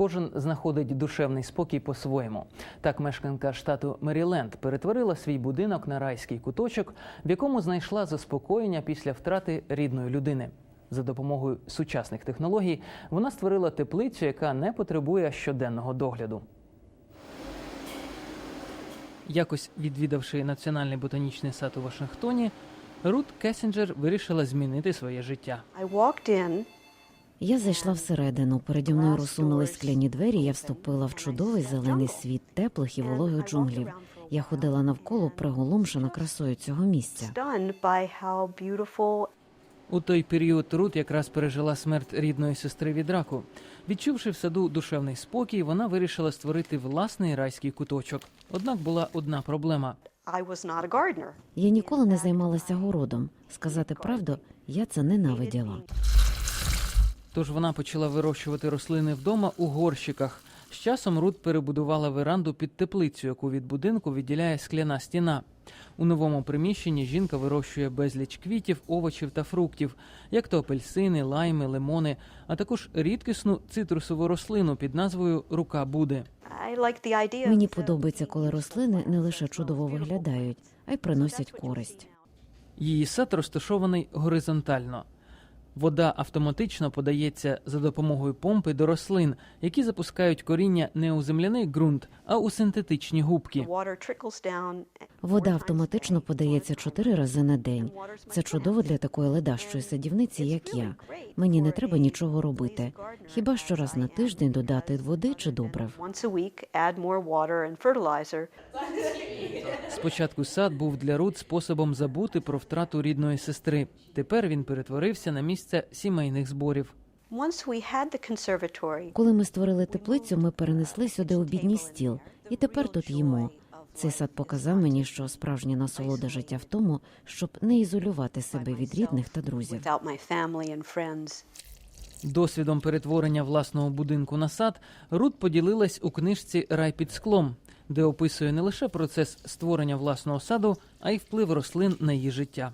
Кожен знаходить душевний спокій по-своєму. Так мешканка штату Меріленд перетворила свій будинок на райський куточок, в якому знайшла заспокоєння після втрати рідної людини. За допомогою сучасних технологій вона створила теплицю, яка не потребує щоденного догляду. Якось відвідавши національний ботанічний сад у Вашингтоні, Рут Кесінджер вирішила змінити своє життя. I. Я зайшла всередину. Переді мною розсунулись скляні двері. Я вступила в чудовий зелений світ теплих і вологих джунглів. Я ходила навколо приголомшена красою цього місця. У той період Рут якраз пережила смерть рідної сестри від раку. Відчувши в саду душевний спокій, вона вирішила створити власний райський куточок. Однак була одна проблема. Я ніколи не займалася городом. Сказати правду, я це ненавиділа. Тож вона почала вирощувати рослини вдома у горщиках. З часом Рут перебудувала веранду під теплицю, яку від будинку відділяє скляна стіна. У новому приміщенні жінка вирощує безліч квітів, овочів та фруктів, як то апельсини, лайми, лимони, а також рідкісну цитрусову рослину під назвою Рука Буде. Мені подобається, коли рослини не лише чудово виглядають, а й приносять користь. Її сад розташований горизонтально. Вода автоматично подається за допомогою помпи до рослин, які запускають коріння не у земляний ґрунт, а у синтетичні губки. Вода автоматично подається чотири рази на день. Це чудово для такої ледащої садівниці, як я. Мені не треба нічого робити. Хіба що раз на тиждень додати води чи добрив. Спочатку сад був для Рут способом забути про втрату рідної сестри. Тепер він перетворився на місце сімейних зборів. Коли ми створили теплицю, ми перенесли сюди обідній стіл, і тепер тут їмо. Цей сад показав мені, що справжня насолода життя в тому, щоб не ізолювати себе від рідних та друзів. Досвідом перетворення власного будинку на сад Рут поділилась у книжці Рай під склом, де описує не лише процес створення власного саду, а й вплив рослин на її життя.